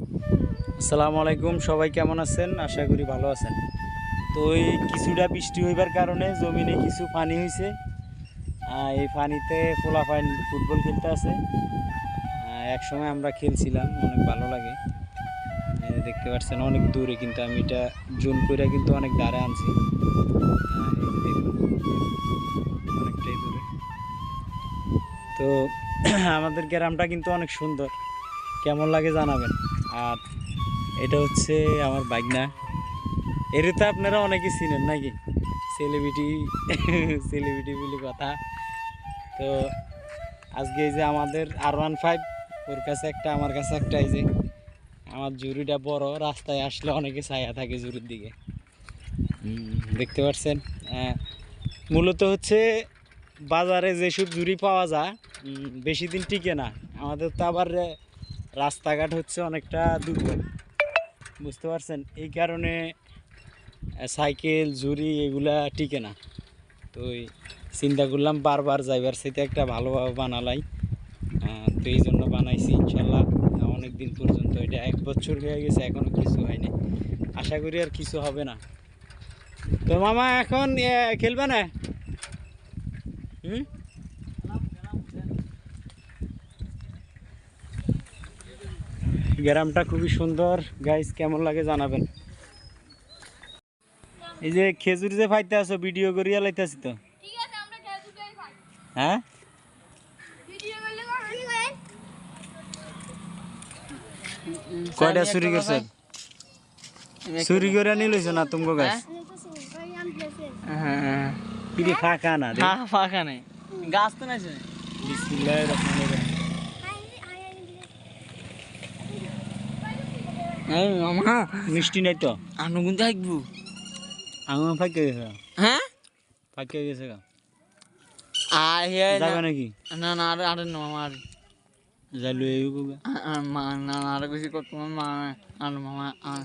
আসসালামু আলাইকুম, সবাই কেমন আছেন? আশা করি ভালো আছেন। তো এই কিছুটা বৃষ্টি হইবার কারণে জমিনে কিছু পানি হয়েছে এই পানিতে পোলাপাইন ফুটবল খেলতে আছে। একসময় আমরা খেলছিলাম, অনেক ভালো লাগে। দেখতে পাচ্ছেন, অনেক দূরে কিন্তু আমি এটা জুম করে কিন্তু অনেক দাঁড়ে আনছি। অনেকটাই দূরে। তো আমাদের গ্রামটা কিন্তু অনেক সুন্দর। কেমন লাগে জানাবেন। আর এটা হচ্ছে আমার বাগনা। এর তো আপনারা অনেকে চিনেন নাকি? সেলিব্রিটি সেলিব্রিটি বলে কথা। তো আজকে এই যে আমাদের আর ওয়ান ফাইভ ওর কাছে একটা আমার কাছে একটা এই যে আমার জুরিটা বড় রাস্তায় আসলে অনেকে ছায়া থাকে জুরির দিকে। দেখতে পাচ্ছেন? আহ, মূলত হচ্ছে বাজারে যেসব জুরি পাওয়া যায় বেশি দিন টিকে না। আমাদের তো আবার রাস্তাঘাট হচ্ছে অনেকটা দুর্বল। বুঝতে পারছেন? এই কারণে সাইকেল, ঝুড়ি এগুলা টিকে না। তো চিন্তা করলাম বারবার যাইবার সাথে একটা ভালোভাবে বানালাই। তো এই জন্য বানাইছি, ইনশাল্লাহ অনেক দিন পর্যন্ত। এটা এক বছর হয়ে গেছে এখনও কিছু হয়নি। আশা করি আর কিছু হবে না। তো মামা, এখন খেলবে না? হুম? গ্রামটা খুবই সুন্দর। গাইস কেমন লাগে জানাবেন। এই যে খেজুর যে ফাইতে আছো ভিডিও করিয়া লাইতেছি তো। ঠিক আছে আমরা খেজুরটাই খাই হ্যাঁ? হয়? কয়টা চুরি করছে? চুরি করে নিয়ে লইছো না তুমি গাছ সুপারি আম প্লেসে হ্যাঁ ফাঁকা না ফাঁকা নেই। গাছ তো নাই বিসমিল্লাহির রহমানির রহিম। এই মামা মিষ্টি নাই তো। আনু কিন্তু থাকব আঙুল ফাঁকে গেছে। হ্যাঁ ফাঁকে গেছে গা। আর হে যাবে নাকি? না আরে আরে আর। মা না না আরে কিছু করতো মা আর মামা আর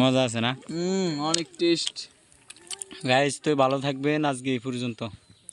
মজা আছে না? হুম অনেক টেস্ট। গাইজ তো ভালো থাকবেন আজকে এই পর্যন্ত।